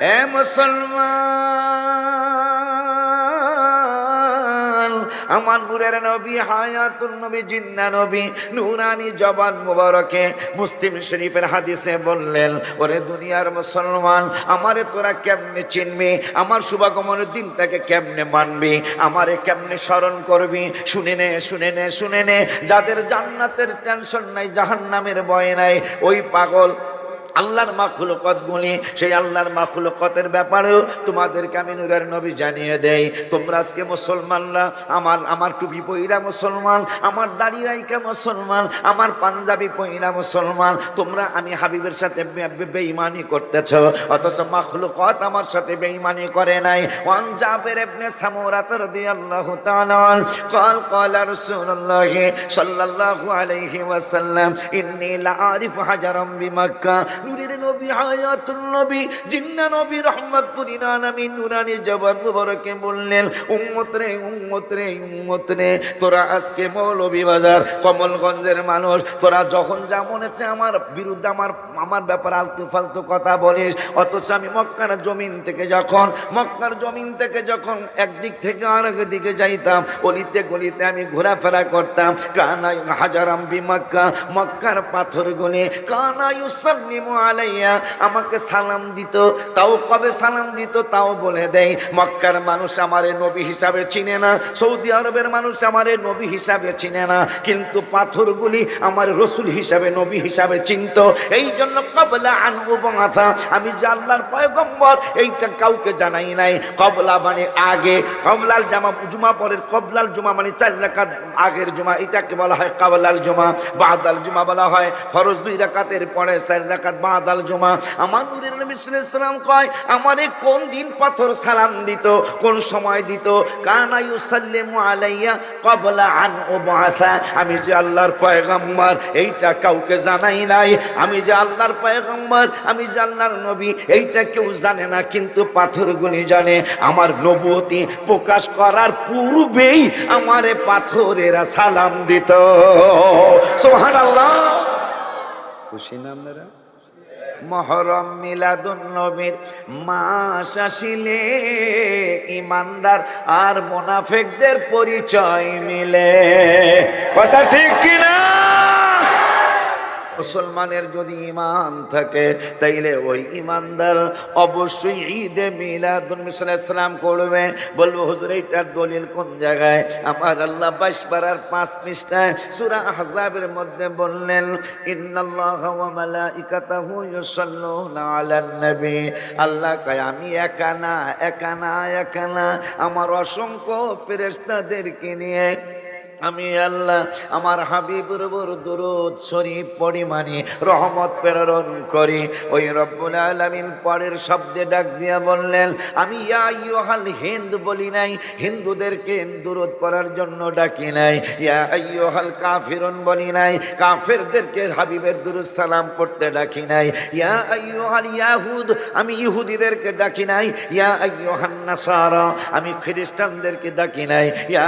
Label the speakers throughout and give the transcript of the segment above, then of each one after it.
Speaker 1: এ মুসলমান, আমার নূরের নবী, হায়াতুন নবী, জিন্না নবী, নুরানি জবান মুবারকে মুসলিম শরীফের হাদিসে বললেন, ওরে দুনিয়ার মুসলমান, আমারে তোরা কেমনে চিনবি? আমার শুভাগমনের দিনটাকে কেমনে মানবি? আমারে কেমনে স্মরণ করবি? শুনে নে শুনে নে শুনে নে। যাদের জান্নাতের টেনশন নাই, জাহান্নামের ভয় নাই, ওই পাগল আল্লাহর মাখলুকত গুলি সেই আল্লাহর মাখলুকতের ব্যাপারেও তোমাদেরকে আমি নুরের নবী জানিয়ে দেই তোমরা আজকে মুসলমানরা আমার আমার টুপি পইরা মুসলমান আমার দাড়ি রাইকা মুসলমান আমার পাঞ্জাবি পইরা মুসলমান তোমরা আমি হাবিবের সাথে বে- বে- বেঈমানি করতেছ অথচ মাখলুকত আমার সাথে বেঈমানি করে নাই ওয়ান জাবের ইবনে সামুরা রাদিয়াল্লাহু তাআলা قال قال رسول الله صلى الله عليه وسلم إني لأعرف حجرا بمكة নবী নবী নবী রহমতপুরীর আলামিন নুরানি বললেন, উম্মত রে উম্মত রে উম্মত রে, তোরা আজকে মৌলভী বাজার, কমলগঞ্জের মানুষ, তোরা যখন যা মনে হচ্ছে আমার বিরুদ্ধে আমার আমার ব্যাপারে আলতু ফালতু কথা বলিস, অথচ আমি মক্কার জমিন থেকে যখন, মক্কার জমিন থেকে যখন একদিক থেকে আরেক দিকে যাইতাম, অলিতে গলিতে আমি ঘোরাফেরা করতাম কানাই হাজারাম বি মক্কা, মক্কার পাথরগুলি কানা ইউসাল্লিমু আলাইয়া আমাকে সালাম দিত। তাও কবে সালাম দিত তাও বলে দেয় মক্কার মানুষ আমারে নবী হিসাবে চিনে না। সৌদি আরবের মানুষ আমারে নবী হিসাবে চিনে না। কিন্তু পাথরগুলি আমার রসুল হিসাবে, নবী হিসাবে চিনত। এই জন্য কবলা আনবু বাথা আমি আল্লাহর পয়গম্বর, এইটা কাউকে জানাই নাই। কবলা মানে আগে। কবলাল জামা জুমা পরের কবলাল জুমা মানে চার রাকাত আগের জুমা। এটাকে বলা হয় কাবলাল জুমা। বাদাল জুমা বলা হয়। ফরজ দুই রাকাতের পরে চার রাকাত বাদাল জুমা। আমার নূরের নবী কয়, আমারে কোন দিন পাথর সালাম দিত, কোন সময় দিত? কানা ইউসাল্লিমু আলাইয়া ক্বাবলা আন উবাসা আমি যে আল্লাহর পয়গম্বর, এইটা কাউকে জানাই নাই। আমি যে আল্লাহর পয়গম্বর, আমি যে আল্লাহর নবী, এইটা কেউ জানে না, কিন্তু পাথরগুলি জানে। আমার নবুয়তি প্রকাশ করার পূর্বেই আমারে পাথরেরা সালাম দিত। সুবহানাল্লাহ। খুশি না আপনারা? মহরম মিলাদুন নবীর মাস আসিলে ইমানদার আর মোনাফেকদের পরিচয় মিলে। কথা ঠিক কিনা? মুসলমানের যদি ইমান থাকে, তাইলে ওই ইমানদার অবশ্যই ঈদে মিলাদুন ইসলাম করবে। বলব, হুজুর, এইটার দলিল কোন জায়গায়? আমার আল্লাহ বাইশ পাড়ার পাঁচ পৃষ্ঠায় সূরা আহজাবের মধ্যে বললেন, ইন্নাল্লাহ ওয়া মালাইকাতাহু ইউসাল্লুনা আলান নবী। আল্লাহ কয়, আমি একা না, একা আমার অসংখ্য ফেরেশতাদেরকে নিয়ে আমি আল্লাহ আমার হাবিবুর বর দুরুদ শরীফ পরিমাণে রহমত প্রেরণ করি। ওই রব্বুল আলামিন পরের শব্দে ডাক দিয়া বললেন, আমি ইয়া আইয়ুহাল হিন্দ বলি নাই, হিন্দুদেরকে দুরুদ পড়ার জন্য ডাকি নাই। ইয়া আইয়ুহাল কাফিরুন বলি নাই, কাফেরদেরকে হাবিবের দুরুদ সালাম পড়তে ডাকি নাই। ইয়া ইয়াহুদ, আমি ইহুদিদেরকে ডাকি নাই। ইয়া আইয়ুহান নাসারা, আমি খ্রিস্টানদেরকে ডাকি নাই। ইয়া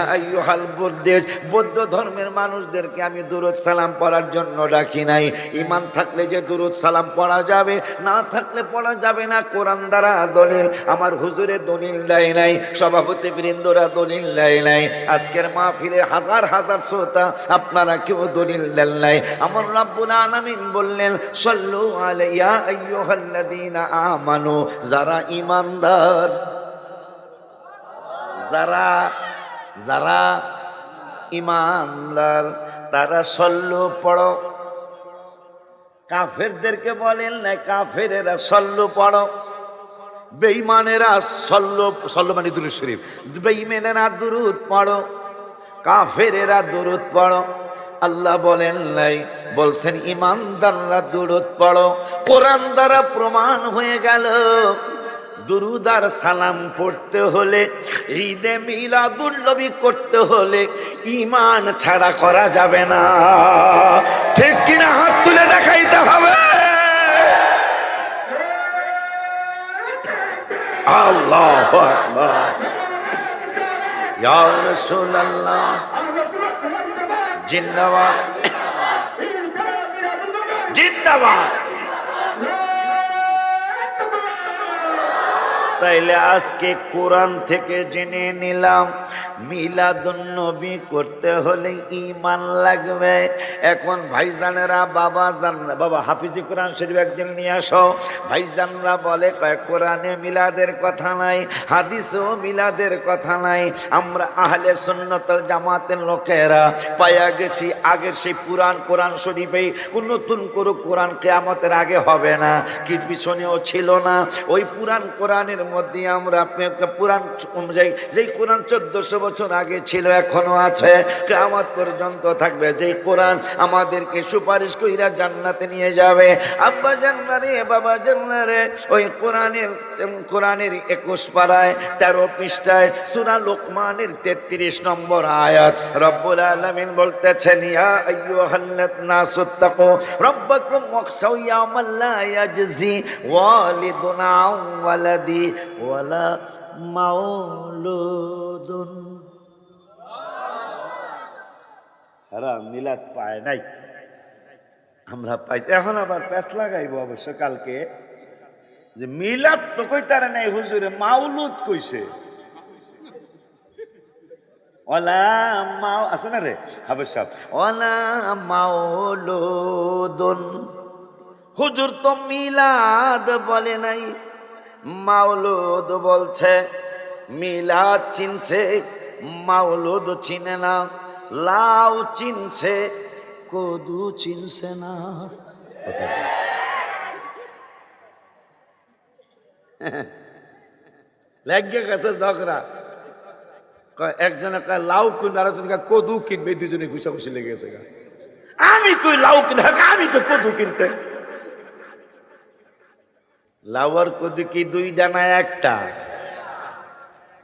Speaker 1: বুদ্ধিস্ট বৌদ্ধ ধর্মের মানুষদেরকে আমি দুরুদ সালাম পড়ার জন্য ডাকি নাই। ইমান থাকলে যে দুরুদ সালাম পড়া যাবে, না থাকলে পড়া যাবে না। কোরআন দ্বারা দলিল, আমার হুজুরে দলিল দেয় নাই সভাপতি বৃন্দরা দলিল দেয় নাই। আজকের মাহফিলে হাজার হাজার শ্রোতা, আপনারা কেউ দলিল দেন নাই। আমার রাব্বুল আলামিন বললেন, সল্লু আলাইয়া আইয়ুহাল্লাযীনা আমানু যারা ইমানদার যারা যারা ইমানদার, তারা সল্লু পড়ো। কাফেরদেরকে বলেন, না কাফেরেরা সল্লু পড়ো। বেঈমানেরা সল্লু সল্লু মানে দুরুদ শরীফ। বেঈমানেরা দুরুদ পড়ো। কাফেরেরা দুরুদ পড়ো। আল্লাহ বলেন নাই বলছেন, ইমানদাররা দুরুদ পড়ো। কোরআন দ্বারা প্রমাণ হয়ে গেল দুরুদার সালাম পড়তে হলে, ঈদে মিলাদুল্নবী করতে হলে ইমান ছাড়া করা যাবে না। ঠিক কিনা হাত তুলে দেখাইতে হবে? আল্লাহ জিন্দাবাদ। জিন্দাবাদ। তাইলে আজকে কোরআন থেকে জেনে নিলাম, মিলাদুন্নবী করতে হলে ইমান লাগবে। এখন ভাইজানেরা বাবা জান বাবা হাফিজি কোরআন শরীফ একজন নিয়ে আসো। ভাইজানরা বলে কোরআনে মিলাদের কথা নাই, হাদিসেও মিলাদের কথা নাই। আমরা আহলে সুন্নতল জামাতের লোকেরা পায়া গেছি, আগের সেই পুরাণ কোরআন শরীফেই নতুন করে কোরআন কেয়ামতের আগে হবে না। কি পিছনেও ছিল না। ওই পুরাণ কোরআনের মধ্যে আমরা পুরাণ অনুযায়ী, যেই কোরআন চোদ্দশো বছর আগে ছিল, এখনও আছে, কেয়ামত পর্যন্ত থাকবে। যেই কোরআন আমাদেরকে সুপারিশ কইরা জান্নাতে নিয়ে যাবে। আব্বা জান্নারে, বাবা জান্নারে, ওই কোরআনের কোরআনের একুশ পাড়ায়, তেরো পৃষ্ঠায়, সুরা লোকমানের তেত্রিশ নম্বর আয়াত, রব্বুল আলামিন বলতেছেন, ইয়া আইয়ুহাল্লাত নাসুত্তাকু রব্বাকুম ওয়াখশাউ ইয়াওমান লা ইয়াজজি ওয়ালিদুন আন ওয়ালাদি। ওয়ালা মাউলুদুন হারা মিলাদ পায় নাই। আমরা পাইছি। এখন আবার প্যাস লাগাইবো অবশ্য কালকে। যে মিলাদ তো কইতারে নাই হুজুরে মাউলুদ কইছে। ওলা মাও আছে না রে? সাহেব। ওলা মাউলুদুন হুজুর তো মিলাদ বলে নাই। মাউলুদ বলছে, মিলাদ চিনছে মাউলুদ চিনে না, লাউ চিনছে, কদু চিনছে না। লাগে গেছে ঝগড়া। একজনে কয়, লাউ কিনবে, আর একজনে কদু কিনবে দুজনে ঘুষাঘুষি লেগে গেছে আমি কই লাউ কিনতে আমি কই কদু কিনতে? লাউ আর কদু কি দুই ডানা একটা?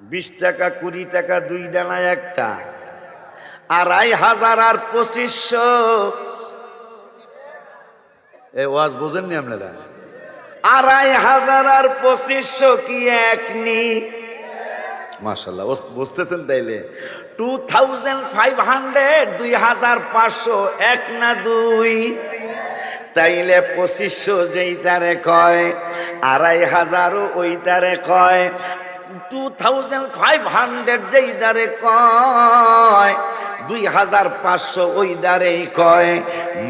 Speaker 1: বিশ টাকা, কুড়ি টাকা, দুই ডানা একটা। আড়াই হাজার আর পঁচিশশো। এ, ওয়াজ বোঝেননি আপনারা? আড়াই হাজার আর পঁচিশশো কি এক নি? মাসাল্লাহ বুঝতেছেন তাইলে? টু থাউজেন্ড ফাইভ হান্ড্রেড, দুই হাজার পাঁচশো এক না দুই। তাইলে পঁচিশশো যেইটারে কয়, আড়াই হাজারও ওইটারে কয় টু থাউজেন্ড ফাইভ হান্ড্রেড যেইটারে কয়, দুই হাজার পাঁচশো ওই দ্বারেই কয়,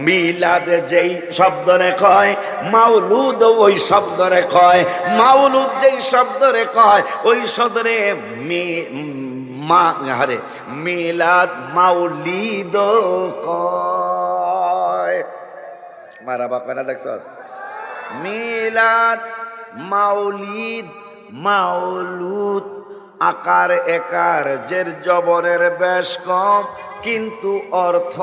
Speaker 1: মিলাদ যেই শব্দরে কয়, মাউলুদ ওই শব্দরে কয়, মাউলুদ যেই শব্দরে কয়, ওই শব্দরে মি, মা হারে মিলাদ মাউলিদ কয়। মারা বাবা না দেখছ? মিলাদ, মাউলিদ, মাউলুদ, আকার একার জের জবরের বেশ কম, কিন্তু অর্থ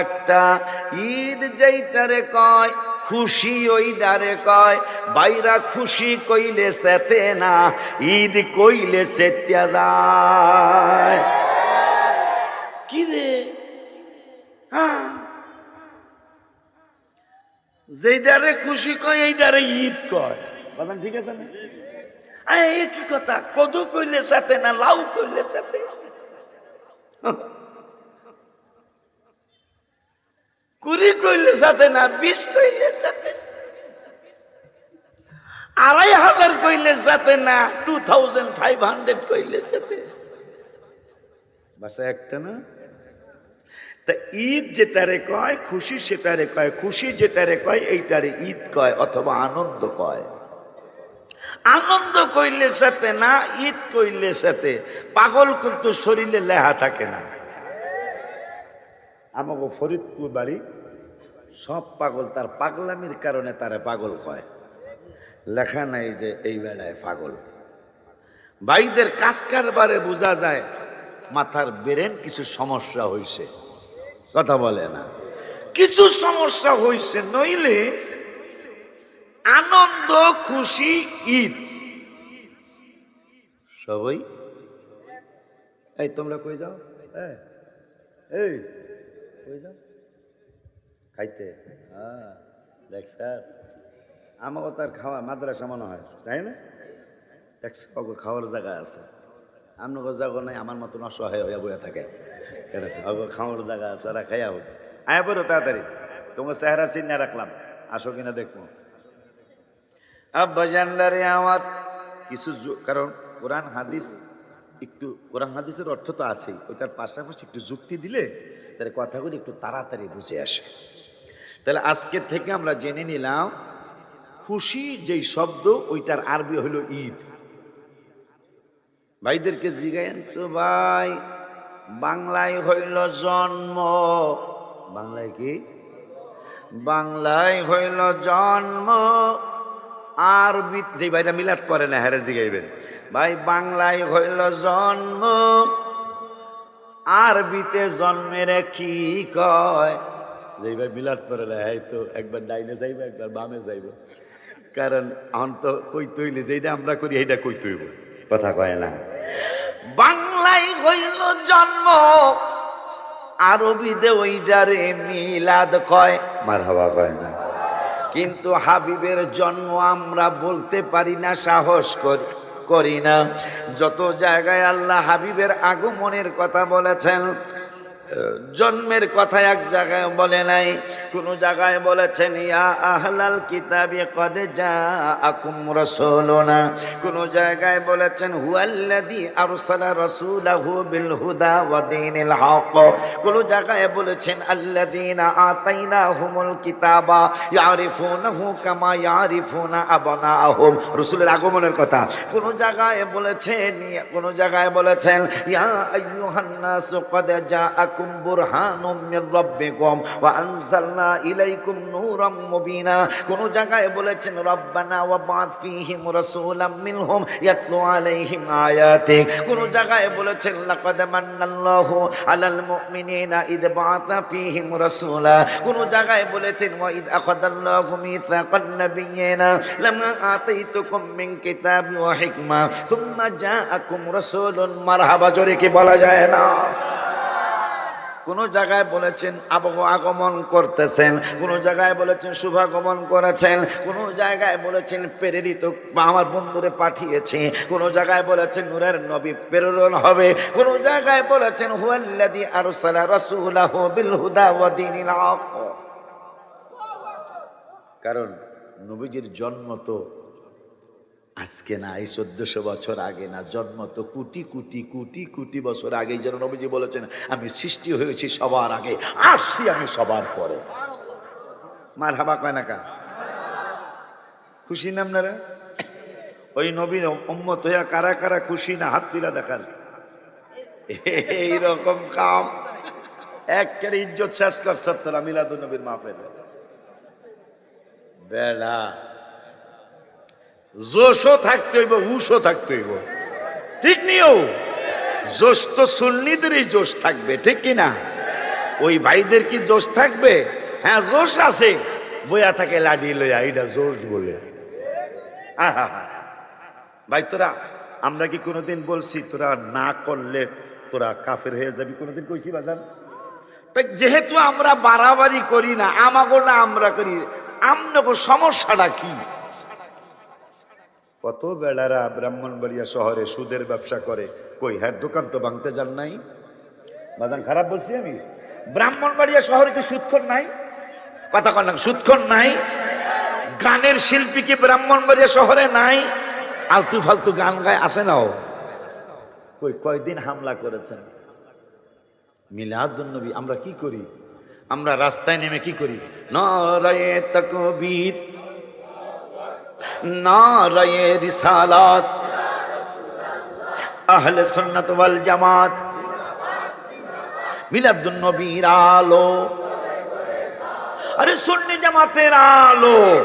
Speaker 1: একটা। ঈদ যেইটারে কয়, খুশি ওই দারে কয়, বাইরা খুশি কইলে সেতে না, ঈদ কইলে সেত্যা যায়। কি রে? হ্যাঁ। যেইটারে খুশি কয় এইটারে ঈদ কয়। কথা ঠিক আছে না? আরে এ কি কথা কদু কইলে সাথে না লাউ কইলে সাথে? কুড়ি কইলে সাথে না বিশ কইলে সাথে? আড়াই হাজার কইলে সাথে না টু থাউজেন্ড ফাইভ হান্ড্রেড কইলে সাথে? বাসা একটা না? তা ঈদ যেটারে কয়, খুশি সেটারে কয়, খুশি যেটারে কয়, এইটারে ঈদ কয় অথবা আনন্দ কয়। আনন্দ কইলে সাথে না, ঈদ কইলে সাথে। পাগল কিন্তু শরীরে লেহা থাকে না। আমাকে ফরিদপুর বাড়ি, সব পাগল, তার পাগলামির কারণে তারে পাগল কয়। লেখা নাই যে এই বেলায় পাগল। ভাইদের কাজ কারবারে বোঝা যায়, মাথার বেরেন কিছু সমস্যা হয়েছে কথা বলে না। কিছু সমস্যা হয়েছে নইলে আনন্দ খুশি ঈদ। সবাই? এই তোমরা কই যাও? এই, এই কই যাও? খাইতে। হ্যাঁ দেখ স্যার তার খাওয়া মাদ্রাসা মনে হয় তাই না? দেখছ খাওয়ার জায়গা আছে। আপনাকে জায়গা নাই আমার মতন অসহায় হয়ে বয়ে থাকে। খাওয়ার জায়গা ওরা খাইয়া হোক। আয়া বলো তাড়াতাড়ি। তোমার চেহারা চিন্তা রাখলাম। আসো কিনা দেখব। আব্বা জানলারে আমার কিছু কারণ কোরআন হাদিস একটু কোরআন হাদিসের অর্থ তো আছেই। ওইটার পাশাপাশি একটু যুক্তি দিলে তাহলে কথাগুলি একটু তাড়াতাড়ি বুঝে আসে। তাহলে আজকে থেকে আমরা জেনে নিলাম, খুশি যেই শব্দ, ওইটার আরবি হলো ঈদ। ভাইদেরকে জিগায়েন তো ভাই, বাংলায় হইল জন্ম। বাংলায় কি? বাংলায় হইল জন্ম। আরবি যে ভাইরা মিলাদ করে না হ্যারে জিগাইবেন। ভাই, বাংলায় হইল জন্ম। আরবিতে জন্মের কি কয়? যে ভাই মিলাদ করে না হ্যাঁ তো একবার ডাইনে যাইব, একবার বামে যাইব। কারণ এখন তো কই তৈলে যেটা আমরা করি, এইটা কই তৈব কথা কয় না। বাংলায় হইল জন্ম আরবিতে ওইটারে মিলাদ কয়। মার হাবা কয় না। কিন্তু হাবিবের জন্ম আমরা বলতে পারি না সাহস করি করি না। যত জায়গায় আল্লাহ হাবিবের আগমনের কথা বলেছেন জন্মের কথা এক জায়গায় বলে নাই, কোন জায়গায় বলেছেন, ইয়া আহলাল কিতাবি কদ জাআকুম রাসূলুনা। কোন জায়গায় বলেছেন, হুয়াল্লাযী আরসালা রাসূলাহু বিল হুদা ওয়া দীনিল হক। কোন জায়গায় বলেছেন, আল্লাযীনা আতাইনাহুমুল কিতাবা ইয়ারিফুনাহু কামা ইয়ারিফুনা আবনাআহুম। রাসূলের আগমনের কথা। কোন জায়গায় বলেছেন, কোন জায়গায় বলেছেন, ইয়া আইয়ুহান নাস কদ জাআকুম বুরহানুম মির রাব্বিকুম ওয়া আনজালনা ইলাইকুম নূরাম মুবিনা। কোন জায়গায় বলেছেন, রব্বানা ওয়া বা'থ ফীহিম রাসূলাম মিনহুম ইয়াতলু আলাইহিম আয়াতিক কোন জায়গায় বলেছেন, লাকাদ মান্নাল্লাহু আলাল মুমিনিনা ইদ বা'থা ফীহিম রাসূলা। কোন জায়গায় বলেছেন, ওয়া ইদ আখাদাল্লাহু মিসাকান নাবিয়িনা লামা আতাইতুকুম মিন কিতাবি ওয়া হিকমা। সুম্মা জাআকুম রাসূলুন। মারহাবা জোরে কি বলা যায় না? কোন জায়গায় বলেছেন আগমন করতেছেন, কোন জায়গায় বলেছেন শুভাগমন করেছেন, কোন জায়গায় বলেছেন প্রেরিত আমার বন্ধুরে পাঠিয়েছে, কোন জায়গায় বলেছেন নূরের নবী প্রেরণ হবে, কোন জায়গায় বলেছেন হুয়াল্লাযী আরসালা রাসূলাহু বিল হুদা কারণ নবীজির জন্ম তো আজকে না, এই চোদ্দশো বছর আগে না, জন্ম তো কোটি কোটি কোটি কোটি বছর আগে যেন নবীজি বলেছেন, আমি সৃষ্টি হয়েছি সবার আগে, আসছি আমি সবার পরে। মার হাবা কয় না কা খুশি না আপনারা? ওই নবীর উম্মত হইয়া কারা কারা খুশি না, হাত তুলা দেখান। এইরকম কাম। একেবারে ইজ্জত শেষ করছে তোরা মিলাদুল নবীর মাফের বেড়া জোশও থাকতে হইব উশও থাকতে হইব। ঠিক নিও জোশ তো সুন্নিদেরই জোশ থাকবে, ঠিক কি না? ওই ভাইদের কি জোশ থাকবে? হ্যাঁ জোশ আছে। বইয়া থাকে লাডি লইয়া এটা জোশ বলে। আহা ভাই, তোরা, আমরা কি কোনোদিন বলছি, তোরা না করলে তোরা কাফের হয়ে যাবি? কোনোদিন কইছি বাজান? তাই যেহেতু আমরা বাড়াবাড়ি করি না, আমাগো না আমরা করি আমনগো সমস্যাটা কি? কত বেড়ারা ব্রাহ্মণবাড়িয়া শহরে সুদের ব্যবসা করে? কই হ্যাঁ দোকান তো ভাঙতে যান নাই। বাদান খারাপ বলছি আমি? ব্রাহ্মণবাড়িয়া শহরে কি সুদক্ষণ নাই? কথা কন সুদক্ষণ নাই? গানের শিল্পী কি ব্রাহ্মণবাড়িয়া শহরে নাই? আলতু ফালতু গান গায় আসে না ও? কই, কয়দিন হামলা করেছেন? মিলাদুন্নবী, আমরা কি করি? আমরা রাস্তায় নেমে কি করি? নরায়ে তকবীর। নারায়ে রিসালাত। আহলে সুন্নাত ওয়াল জামাত। মিলাদুন নবীর আলো। আরে সুন্নি জামাতের আলো।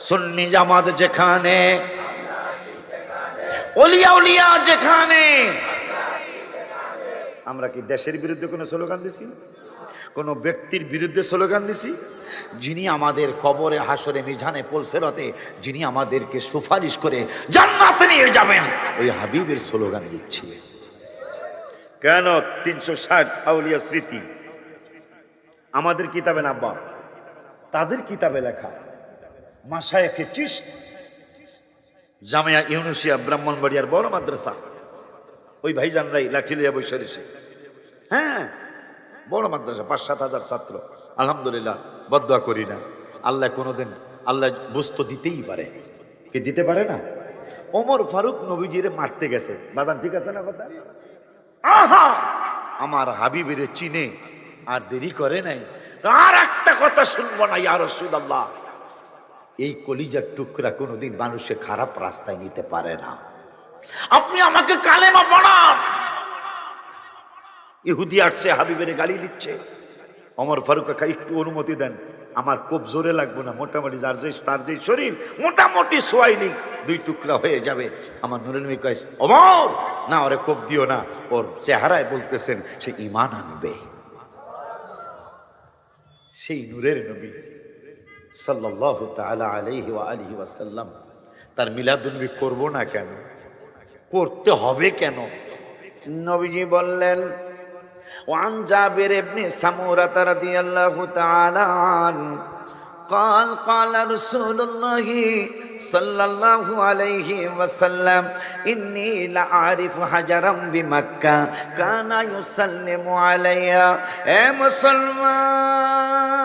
Speaker 1: সুন্নি জামাত যেখানে, অলিয়া উলিয়া যেখানে। আমরা কি দেশের বিরুদ্ধে কোনো স্লোগান দিছি? কোনো ব্যক্তির বিরুদ্ধে স্লোগান দিছি? যিনি আমাদের কবরে হাসরে মিঝানে পলসেরতে, যিনি আমাদেরকে সুপারিশ করে জান্নাতে নিয়ে যাবেন। ওই হাবিবের স্লোগান দিচ্ছি। কেন তিনশো ষাট আউলিয়া স্মৃতি? আমাদের কিতাবে না তাদের কিতাবে লেখা। মাসায়কে চিস্ট জামিয়া ইউনুসিয়া, ব্রাহ্মণবাড়িয়ার বড় মাদ্রাসা। ওই ভাইজানরাই লাঠি লিয়া বসে রয়েছে হ্যাঁ বড় মাদ্রাসা, পাঁচ সাত হাজার ছাত্র। আলহামদুলিল্লাহ বদয়া করি না। আল্লাহ কোনোদিন, আল্লাহ বুঝতে দিতেই পারে। কি দিতে পারে না? ওমর ফারুক নবীজিরে মারতে গেছে। বাজান, ঠিক আছে না কথা আহা! আমার হাবিবের চিনে, আর দেরি করে নাই। আর একটা কথা শুনব না, ইয়া রাসূলুল্লাহ। এই কলিজার টুকরা কোনোদিন মানুষে খারাপ রাস্তায় নিতে পারে না। আপনি আমাকে কালেমা পড়ান। ইহুদি আসছে, হাবিবের গালি দিচ্ছে। অমর ফারুক কাকা, একটু অনুমতি দেন। আমার খুব জোরে লাগবে না, মোটামুটি যার যে তার যে শরীর, মোটামুটি সোয়াইলি। দুই টুকরা হয়ে যাবে। আমার নুরের মেয়ে কয়েস অমর না, ওরে কোপ দিও না। ওর চেহারায় বলতেছেন, সে ইমান আনবে। সেই নূরের নবী সাল্লাল্লাহু তাআলা আলাইহি ওয়া আলিহি ওয়াসাল্লাম, তার মিলাদুন্নবী করব না কেন? করতে হবে কেন? নবীজি বললেন وعن جابر بن سمورة رضي الله تعالى عنه قال قال رسول الله صلى الله عليه وسلم إني لأعرف حجرا بمكة كان يسلم علي يا مسلمان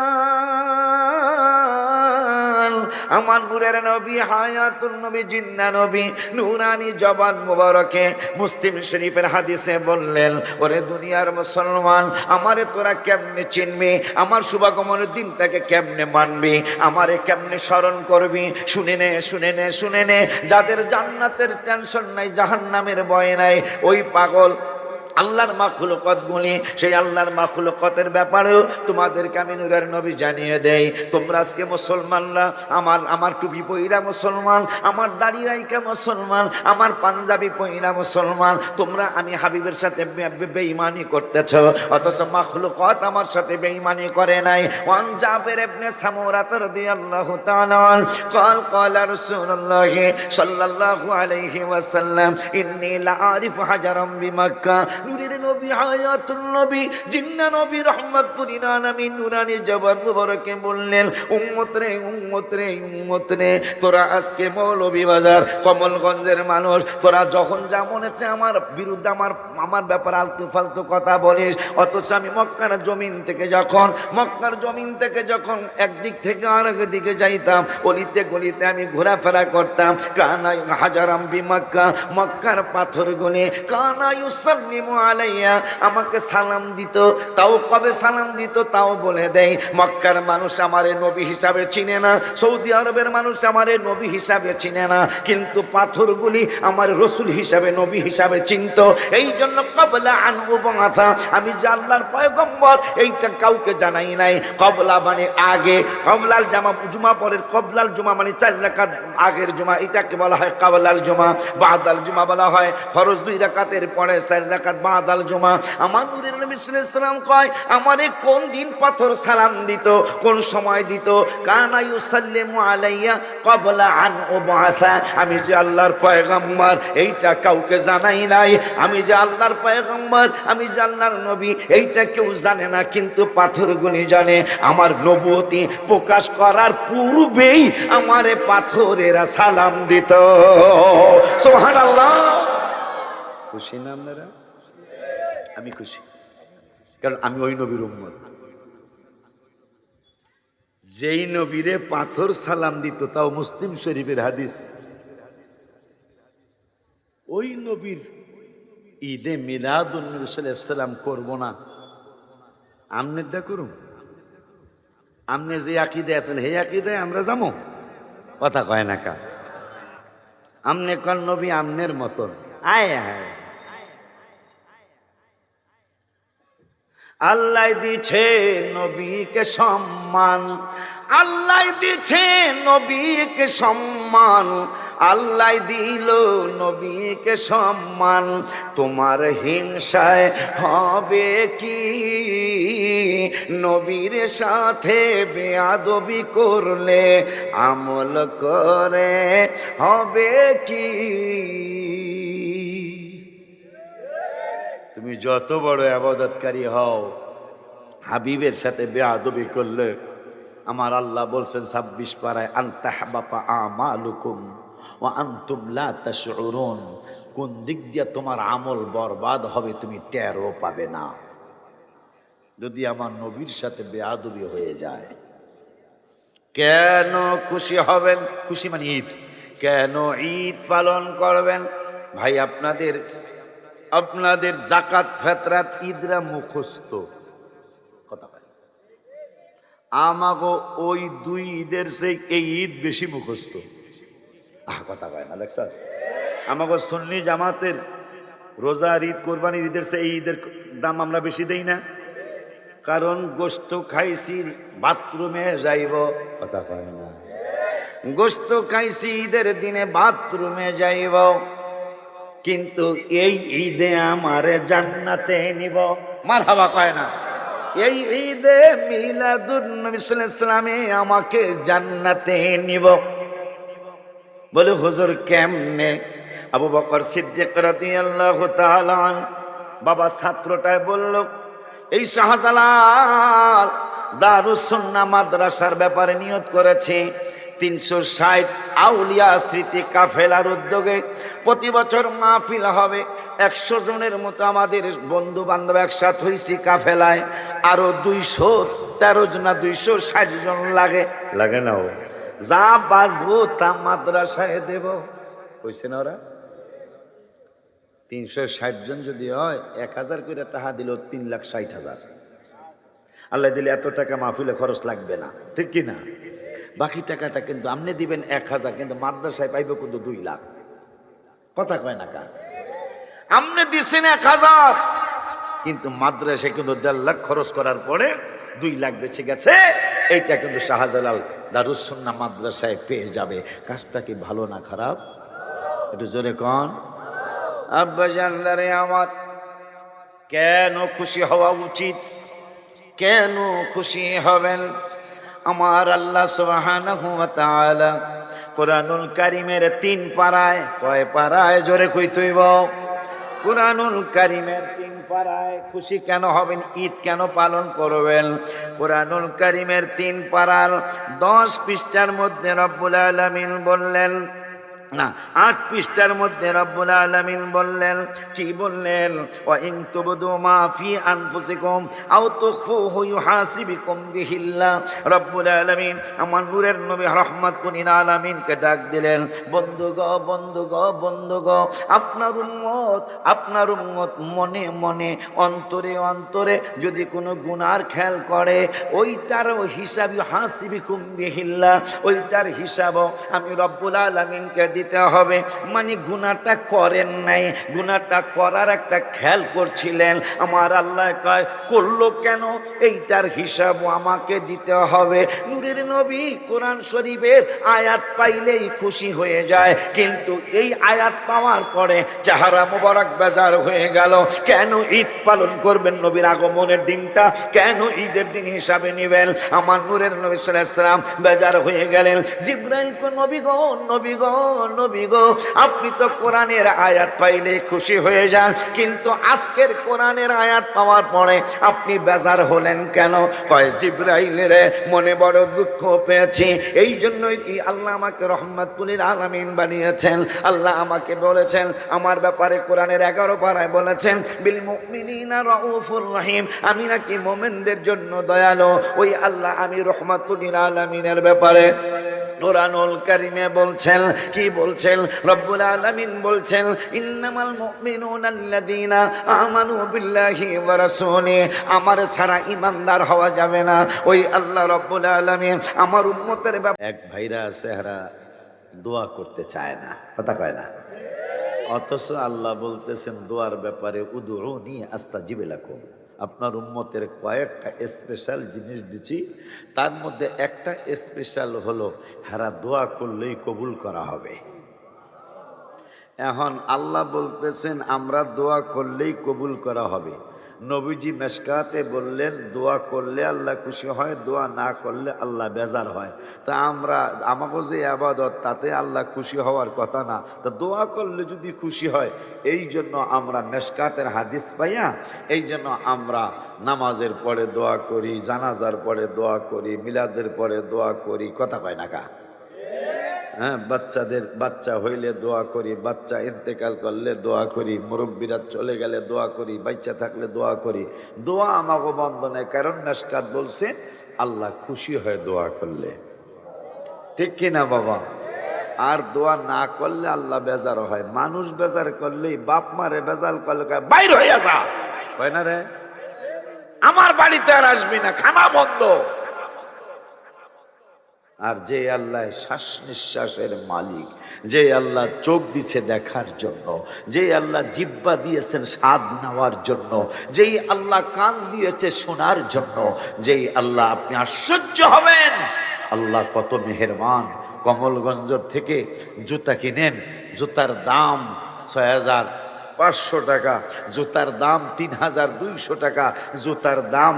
Speaker 1: আমার নূরের নবী, হায়াতুন নবী, জিন্না নবী, নুরানি জবান মুবারকে মুসলিম শরীফের হাদিসে বললেন, ওরে দুনিয়ার মুসলমান, আমারে তোরা কেমনে চিনবি? আমার শুভাগমনের দিনটাকে কেমনে মানবি? আমারে কেমনে স্মরণ করবি? শুনে নে শুনে নে শুনে নে। যাদের জান্নাতের টেনশন নাই, জাহান্নামের ভয় নাই, ওই পাগল আল্লাহর মাখলুকত গুলি সেই আল্লাহর মাখলুকতের ব্যাপারেও তোমাদেরকে আমি নুরের নবী জানিয়ে দেই তোমরা আজকে মুসলমানরা আমার আমার টুপি পইরা মুসলমান আমার দাড়ি রাইকা মুসলমান আমার পাঞ্জাবি পইরা মুসলমান তোমরা আমি হাবিবের সাথে বে- বে- বেঈমানি করতেছ অথচ মাখলুকত আমার সাথে বেঈমানি করে নাই ওয়ান জাবের ইবনে সামুরা রাদিয়াল্লাহু তাআলা আন قال قال رسول الله صلى الله عليه وسلم إني لأعرف حجرا بمكة নবী নবী নবী রহমতপুরীর আলামিন নুরানি বললেন, উম্মত রে উম্মত রে উম্মত রে, তোরা আজকে মৌলভী বাজার, কমলগঞ্জের মানুষ, তোরা যখন যা মনে হচ্ছে আমার বিরুদ্ধে আমার আমার ব্যাপারে আলতু ফালতু কথা বলিস, অথচ আমি মক্কার জমিন থেকে যখন, মক্কার জমিন থেকে যখন একদিক থেকে আরেক দিকে যাইতাম, অলিতে গলিতে আমি ঘোরাফেরা করতাম কানাই হাজারাম বি মক্কা, মক্কার পাথরগুলি, কানা ইউসাল্লিমু আলাইয়া আমাকে সালাম দিত। তাও কবে সালাম দিত তাও বলে দেয় মক্কার মানুষ আমারে নবী হিসাবে চিনে না। সৌদি আরবের মানুষ আমারে নবী হিসাবে চিনে না। কিন্তু পাথরগুলি আমার রসুল হিসাবে, নবী হিসাবে চিনত। এই জন্য কবলা আনবু বাঁথা আমি যে আল্লাহর পয়গম্বর, এইটা কাউকে জানাই নাই। কবলা মানে আগে। কবলাল জামা জুমা পরের কবলাল জুমা মানে চার রাকাত আগের জুমা। এটাকে বলা হয় কাবলাল জুমা। বাদাল জুমা বলা হয়। ফরজ দুই রাকাতের পরে চার রাকাত জুমা। আমার কয়, আমারে কোন দিন পাথর সালাম দিত, কোন সময় দিত? কানা ইউসাল্লিমু আলাইয়া ক্বাবলা আন উবাসা আমি যে আল্লাহর পয়গম্বর, এইটা কাউকে জানাই নাই। আমি যে আল্লাহর পয়গম্বর, আমি যে আল্লাহর নবী, এইটা কেউ জানে না, কিন্তু পাথরগুলি জানে। আমার নবুয়তি প্রকাশ করার পূর্বেই আমারে পাথরেরা সালাম দিত। সুবহানাল্লাহ। খুশি না আপনারা? আমি খুশি। কারণ আমি ওই নবীর উম্মত। যেই নবীরে পাথর সালাম দিত, তাও মুসলিম শরীফের হাদিস। ওই নবীর ঈদে মিলাদুল্লাম করব না। আমনেরটা করুন আমনে যে আকিদে আছেন হে আকিদে আমরা যাব কথা কয় না কা? আমনে কন নবী আমনের মতন। আয় আয়। আল্লাহ দিছে নবীকে সম্মান। আল্লাহ দিছে নবীকে সম্মান। আল্লাহ দিল নবীকে সম্মান। তোমার হিংসায় হবে কি? নবীর সাথে বেয়াদবি করলে আমল করে হবে কি? তুমি যত বড় আবাদতকারী হও, হাবিবের সাথে বেআবি করলে আমার আল্লাহ বলছেন, ছাব্বিশ পাড়ায় আলতাহ বাপা আমালুকুম ও আন্তুম লা তাশউরুন। কোন দিক দিয়ে তোমার আমল বরবাদ হবে তুমি টেরও পাবে না। যদি আমার নবীর সাথে বেআবি হয়ে যায়। কেন খুশি হবেন? খুশি মানে ঈদ। কেন ঈদ পালন করবেন? ভাই, আপনাদের আপনাদের জাকাত, ফেতরাত, ঈদরা মুখস্থ। কথা আমাগো ওই দুই ঈদের সেই এই ঈদ বেশি মুখস্থ। আহ, কথা কয় না দেখ স্যার আমাগো সুন্নি জামাতের রোজার ঈদ, কোরবানির ঈদের সেই এই ঈদের দাম আমরা বেশি দেই না। কারণ গোস্ত খাইছি, বাথরুমে যাইব। কথা কয় না। গোস্ত খাইছি, ঈদের দিনে বাথরুমে যাইব। কিন্তু এই ঈদে আমারে জান্নাতে নিব। মার হাবা কয় না। এই ঈদে মিলাদুন নবী সাল্লাল্লাহু আলাইহি সাল্লামে আমাকে জান্নাতে নিব। বলে, হুজুর, কেমনে? আবু বকর সিদ্দিক রাদিয়াল্লাহু তাআলা বাবা ছাত্রটায় বলল, এই শাহজালাল দারুস সুন্নাহ মাদ্রাসার ব্যাপারে নিয়ত করেছে। তিনশো ষাট আউলিয়া স্মৃতি কাফেলার উদ্যোগে প্রতি বছর মাহফিল হবে। একশো জনের মতো আমাদের বন্ধু বান্ধব একসাথ হয়েছি কাফেলায়। আরও দুইশো তেরো জন না দুইশো ষাট জন লাগে। লাগে না ও। যা বাঁচবো তা মাদ্রাসায় দেব। কইছে না ওরা? তিনশো ষাট জন যদি হয় এক হাজার করে টাকা দিল তিন লাখ ষাট হাজার। আল্লাহ দিলে এত টাকা মাহফিলে খরচ লাগবে না। ঠিক কি না? বাকি টাকাটা কিন্তু আপনি দিবেন এক হাজার, কিন্তু মাদ্রাসায় পাইব কিন্তু দুই লাখ। কথা কয় না কা আপনি দিচ্ছেন এক হাজার, কিন্তু মাদ্রাসায় কিন্তু দেড় লাখ খরচ করার পরে দুই লাখ বেঁচে গেছে। এইটা কিন্তু শাহজালাল দারুসন্না মাদ্রাসায় পেয়ে যাবে। কাজটা কি ভালো না খারাপ? একটু জোরে কন। আব্বা জানলারে আমার, কেন খুশি হওয়া উচিত? কেন খুশি হবেন? আমার আল্লাহ সোহানা কোরআনুল কারিমের তিন পাড়ায়, কয় পাড়ায় জোরে কই তুইব? কোরআনুল কারিমের তিন পাড়ায় খুশি কেন হবেন, ঈদ কেন পালন করবেন? কোরআনুল কারিমের তিন পাড়ার দশ পৃষ্ঠার মধ্যে রব্বুল আলমিন বললেন না, আট পৃষ্ঠার মধ্যে রব্বুল আলামিন বললেন, কি বললেন? ওয়া ইন তুবদু মা ফি আনফুসিকুম আও তুখফুহু ইউহাসিবুকুম বিহিল্লাহ রব্বুল আলামিন আমার নূরের নবী রাহমাতুল লিল আলামিনকে ডাক দিলেন, বন্ধু গো বন্ধু গো বন্ধু গো, আপনার উম্মত আপনার উম্মত মনে মনে, অন্তরে অন্তরে যদি কোনো গুনার খেয়াল করে ওইটারও হিসাব হাসিবিকুম বিহিল্লাহ ওইটার হিসাবও আমি রব্বুল আলামিনকে দিতে হবে। মানে গুনাহটা করেন নাই। গুনাহটা করার একটা খেয়াল করছিলেন। আমার আল্লাহ কয়, করল কেন? এইটার হিসাবও আমাকে দিতে হবে। নূরের নবী কোরআন শরীফের আয়াত পাইলেই খুশি হয়ে যায়। কিন্তু এই আয়াত পাওয়ার পরে চাহারা মোবারক বেজার হয়ে গেল। কেন ঈদ পালন করবেন নবীর আগমনের দিনটা? কেন ঈদের দিন হিসাবে নেবেন? আমার নূরের নবী সাল্লাম বেজার হয়ে গেলেন। জিব্রাইল কো নবী গো নবী গো, আপনি তো কোরআনের আয়াত পাইলে খুশি হয়ে যান। কিন্তু আজকের কোরআনের আয়াত পাওয়ার পরে আপনি বেজার হলেন কেন? কয়, জিব্রাইলের মনে বড় দুঃখ পেয়েছি। এই জন্যই কি আল্লাহ আমাকে রহমাতুলিল আলামিন বানিয়েছেন? আল্লাহ আমাকে বলেছেন, আমার ব্যাপারে কোরআনের এগারো পাড়ায় বলেছেন, বিল মুমিনিনা রাউফুর রহিম, আমি নাকি মোমেনদের জন্য দয়ালু। ওই আল্লাহ আমি রহমাতুলিল আলামিনের ব্যাপারে কোরআনুল কারিমে বলছেন, কি বলছেন? রব্বুল আলামিন বলছেন, ইন্নামাল মুমিনুনা আল্লাযীনা আমানু বিল্লাহি ওয়া রাসূলি। আমার ছাড়া ইমানদার হওয়া যাবে না। ওই আল্লাহ রব্বুল আলামিন আমার উম্মতের এক ভাইরা এরা দোয়া করতে চায় না। কথা কয় না। অথচ আল্লাহ বলতেছেন, দোয়ার ব্যাপারে উদুনি আস্তা জিবেলাকুম আপনার উম্মতের কয়েকটা স্পেশাল জিনিস দিছি তার মধ্যে একটা স্পেশাল হলো, হেরা দোয়া করলেই কবুল করা হবে। এখন আল্লাহ বলতেছেন, আমরা দোয়া করলেই কবুল করা হবে। নবীজি মেসকাতে বললেন, দোয়া করলে আল্লাহ খুশি হয়, দোয়া না করলে আল্লাহ বেজার হয়। তা আমরা আমাকে যে আবাদত, তাতে আল্লাহ খুশি হওয়ার কথা না। তা দোয়া করলে যদি খুশি হয়, এই জন্য আমরা মেসকাতের হাদিস পাইয়া, এই জন্য আমরা নামাজের পরে দোয়া করি, জানাজার পরে দোয়া করি, মিলাদের পরে দোয়া করি, কথা কয় না কা? হ্যাঁ বাচ্চাদের বাচ্চা হইলে দোয়া করি, বাচ্চা ইন্তেকাল করলে দোয়া করি, মুরব্বীরা চলে গেলে দোয়া করি, বাচ্চা থাকলে দোয়া করি। দোয়া আমাকে বন্ধ নেই কারণ মেসকাত বলছে, আল্লাহ খুশি হয় দোয়া করলে। ঠিক কি না বাবা? আর দোয়া না করলে আল্লাহ বেজার হয়। মানুষ বেজার করলেই বাপ মারে বেজাল করলে বাইর হয়ে আসা হয় না রে? আমার বাড়িতে আর আসবি না, খানা বন্ধ। আর যে আল্লাহ শ্বাস নিঃশ্বাসের মালিক, যে আল্লাহ চোখ দিছে দেখার জন্য, যে আল্লাহ জিব্বা দিয়েছেন স্বাদ নেওয়ার জন্য, যেই আল্লাহ কান দিয়েছে শোনার জন্য, যেই আল্লাহ আপনি আশ্চর্য হবেন। আল্লাহ কত মেহেরবান। কমলগঞ্জ থেকে জুতা কিনেন, জুতার দাম ছয় হাজার পাঁচশো টাকা, জুতার দাম তিন হাজার দুইশো টাকা, জুতার দাম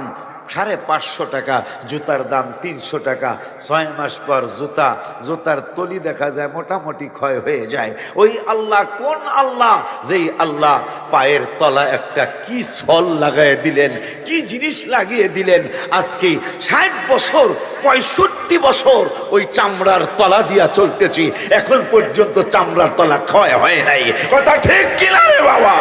Speaker 1: সাড়ে পাঁচশো টাকা, জুতার দাম তিনশো টাকা, ছয় মাস পর জুতা, জুতার তলি দেখা যায় মোটামুটি ক্ষয় হয়ে যায়। ওই আল্লাহ, কোন আল্লাহ? যেই আল্লাহ পায়ের তলা একটা কি সল লাগাই দিলেন, কি জিনিস লাগিয়ে দিলেন, আজকে ষাট বছর, পঁয়ষট্টি বছর ওই চামড়ার তলা দিয়া চলতেছি, এখন পর্যন্ত চামড়ার তলা ক্ষয় হয় নাই। কথা ঠিক কিনা রে বাবা?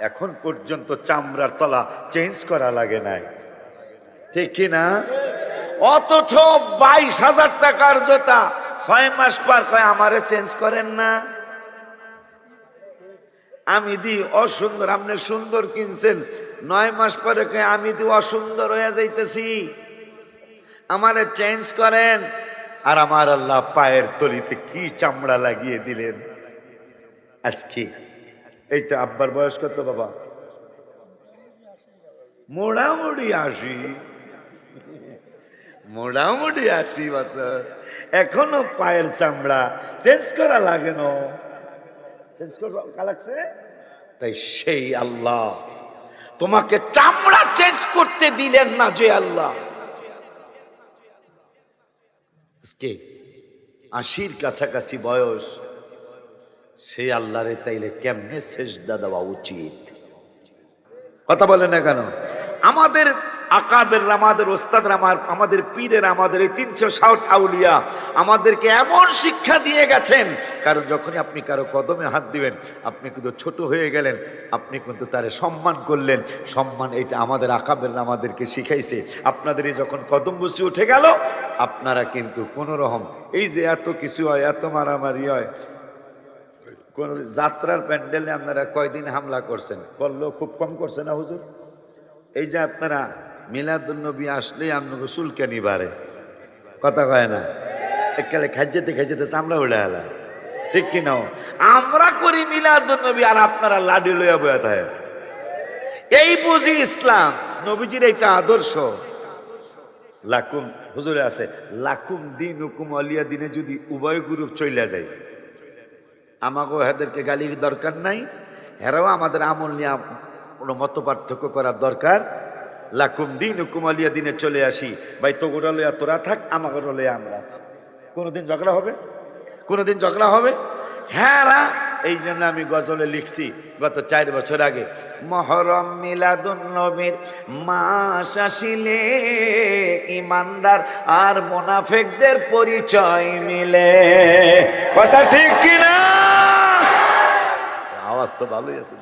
Speaker 1: এখন পর্যন্ত চামড়ার তলা চেঞ্জ করা লাগে নাই। ঠিক কিনা অথচ বাইশ হাজার টাকার জোতা ছয় মাস পর কয় আমারে চেঞ্জ করেন না। আমি দি অসুন্দর, আপনি সুন্দর কিনছেন, নয় মাস পরে কয় আমি দি অসুন্দর হয়ে যাইতেছি। আমারে চেঞ্জ করেন। আর আমার আল্লাহ পায়ের তলিতে কি চামড়া লাগিয়ে দিলেন? আজকে এই তো আব্বার বয়স কত বাবা? মোটামুটি আশি। মোটামুটি আসি বছর। এখনও পায়ের চামড়া চেঞ্জ করা লাগে না। চেঞ্জ করা লাগছে? তাই সেই আল্লাহ। তোমাকে চামড়া চেঞ্জ করতে দিলেন না যে আল্লাহ। আজকে আশির কাছাকাছি বয়স। সেই আল্লাহরে তাইলে কেমনে সেজদা দেওয়া উচিত? কথা বলে না কেন? আমাদের আকাবের, আমাদের ওস্তাদ আমার, আমাদের পীরের, আমাদের এই তিনশো ষাট আউলিয়া আমাদেরকে এমন শিক্ষা দিয়ে গেছেন, কারণ যখনই আপনি কারও কদমে হাত দিবেন, আপনি কিন্তু ছোট হয়ে গেলেন, আপনি কিন্তু তারে সম্মান করলেন, সম্মান এটা আমাদের আকাবের আমাদেরকে শিখাইছে। আপনাদের এই যখন কদম বসে উঠে গেল, আপনারা কিন্তু কোনো রকম এই যে এত কিছু হয়, এত মারামারি হয় কোন যাত্রার প্যান্ডেলে আপনারা কয়দিন হামলা করছেন? করলেও খুব কম করছে না হুজুর। এই যে আপনারা মিলাদুন্নবী আসলেই আপনাকে চুলকানি বাড়ে কথা কয় না? একালে খাইজেতে খাইজেতে চামড়া উড়ে এলা ঠিক কি নাও আমরা করি মিলাদুন্নবী আর আপনারা লাডি লইয়া বয়া থাকে এই বুঝি ইসলাম, নবীজির এইটা আদর্শ। লাকুম, হুজুরে আছে, লাকুম দিন হুকুম অলিয়া দিনে যদি উভয় গ্রুপ চইলা যায়। আমাকেও এদেরকে গালির দরকার নাই। এরাও আমাদের আমল নিয়ে কোনো মত পার্থক্য করার দরকার। লাকুম দিন হুকুমালিয়া দিনে চলে আসি। ভাই তো গোটা লইয়া তোরা থাক আমাকে লইয়া আমরা আছি কোনোদিন ঝগড়া হবে? কোনোদিন ঝগড়া হবে? হ্যাঁ এই জন্য আমি গজলে লিখছি, গত চার বছর আগে, মহরম মিলাদুন নবীর মাস আসিলে, ইমানদার আর মোনাফেকদের পরিচয় মিলে। কথা ঠিক কিনা? আওয়াজ তো ভালোই আছে